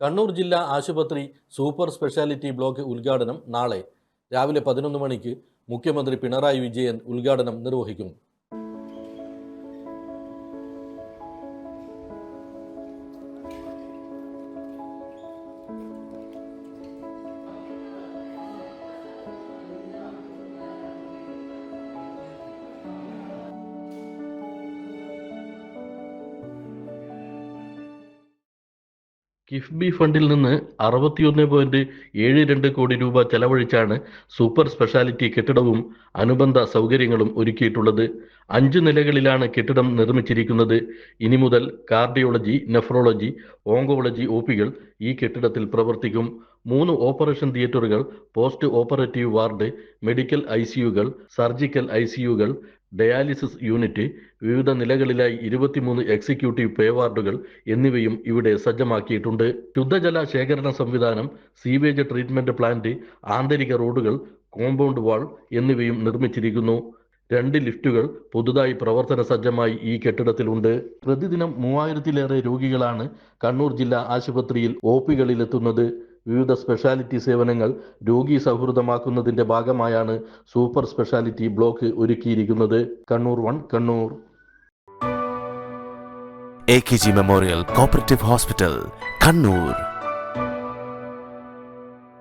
കണ്ണൂർ ജില്ലാ ആശുപത്രി super speciality block ഉദ്ഘാടനം നാളെ. രാവിലെ പതിനൊന്ന് മണിക്ക് മുഖ്യമന്ത്രി പിണറായി വിജയൻ ഉദ്ഘാടനം നിർവഹിക്കും. കിഫ്ബി ഫണ്ടിൽ നിന്ന് അറുപത്തിയൊന്ന് പോയിന്റ് ഏഴ് രണ്ട് കോടി രൂപ ചെലവഴിച്ചാണ് സൂപ്പർ സ്പെഷ്യാലിറ്റി കെട്ടിടവും അനുബന്ധ സൗകര്യങ്ങളും ഒരുക്കിയിട്ടുള്ളത്. അഞ്ച് നിലകളിലാണ് കെട്ടിടം നിർമ്മിച്ചിരിക്കുന്നത്. ഇനി മുതൽ കാർഡിയോളജി നെഫ്രോളജി ഓങ്കോളജി ഒ പികൾ ഈ കെട്ടിടത്തിൽ പ്രവർത്തിക്കും. മൂന്ന് ഓപ്പറേഷൻ തിയേറ്ററുകൾ post operative ward medical I surgical I dialysis unit വിവിധ നിലകളിലായി ഇരുപത്തിമൂന്ന് എക്സിക്യൂട്ടീവ് പേ വാർഡുകൾ എന്നിവയും ഇവിടെ സജ്ജമാക്കിയിട്ടുണ്ട്. ശുദ്ധജല ശേഖരണ സംവിധാനം സീവേജ് ട്രീറ്റ്മെന്റ് പ്ലാന്റ് ആന്തരിക റോഡുകൾ കോമ്പൗണ്ട് വാൾ എന്നിവയും നിർമ്മിച്ചിരിക്കുന്നു. രണ്ട് ലിഫ്റ്റുകൾ പുതുതായി പ്രവർത്തന സജ്ജമായി ഈ കെട്ടിടത്തിലുണ്ട്. പ്രതിദിനം മൂവായിരത്തിലേറെ രോഗികളാണ് കണ്ണൂർ ജില്ലാ ആശുപത്രിയിൽ ഒ പികളിലെത്തുന്നത് വിവിധ സ്പെഷ്യാലിറ്റി സേവനങ്ങൾ രോഗി സൗഹൃദമാക്കുന്നതിന്റെ ഭാഗമായാണ് സൂപ്പർ സ്പെഷ്യാലിറ്റി ബ്ലോക്ക് ഒരുക്കിയിരിക്കുന്നത്. Kannur one Kannur. A K G memorial cooperative hospital Kannur.